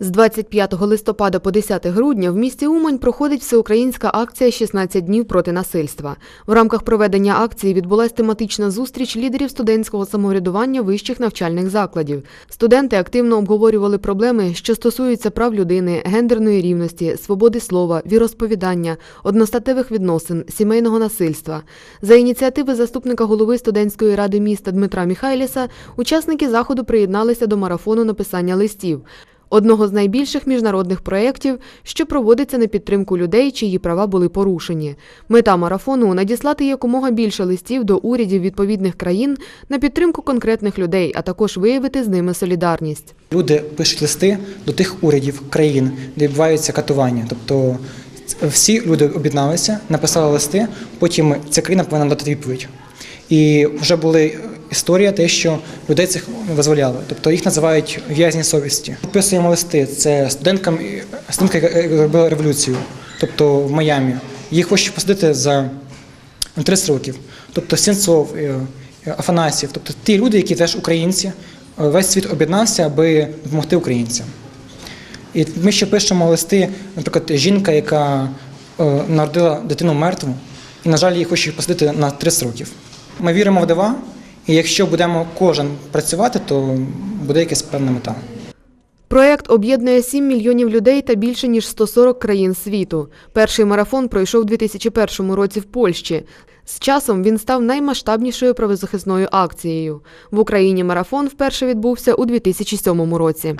З 25 листопада по 10 грудня в місті Умань проходить всеукраїнська акція «16 днів проти насильства. В рамках проведення акції відбулась тематична зустріч лідерів студентського самоврядування вищих навчальних закладів. Студенти активно обговорювали проблеми, що стосуються прав людини, гендерної рівності, свободи слова, віросповідання, одностатевих відносин, сімейного насильства. За ініціативи заступника голови студентської ради міста Дмитра Міхайліса, учасники заходу приєдналися до марафону написання листів одного з найбільших міжнародних проєктів, що проводиться на підтримку людей, чиї права були порушені. Мета марафону надіслати якомога більше листів до урядів відповідних країн на підтримку конкретних людей, а також виявити з ними солідарність. Люди пишуть листи до тих урядів країн, де відбуваються катування. Тобто всі люди об'єдналися, написали листи, потім ця країна повинна дати відповідь. І вже були історія, те, що людей цих визволяли. Тобто їх називають в'язні совісті. Підписуємо листи. Це студенткам, студентка, яка робила революцію, тобто в Майамі. Їх хочуть посадити за 30 років. Тобто Сінцов, е, Афанасів, тобто ті люди, які теж українці, е, весь світ об'єднався, аби допомогти українцям. І ми ще пишемо листи, наприклад, жінка, яка е, народила дитину мертву, і, на жаль, її хочуть посадити на 30 років. Ми віримо в дива, і якщо будемо кожен працювати, то буде якась певна мета. Проєкт об'єднує 7 мільйонів людей та більше ніж 140 країн світу. Перший марафон пройшов у 2001 році в Польщі. З часом він став наймасштабнішою правозахисною акцією. В Україні марафон вперше відбувся у 2007 році.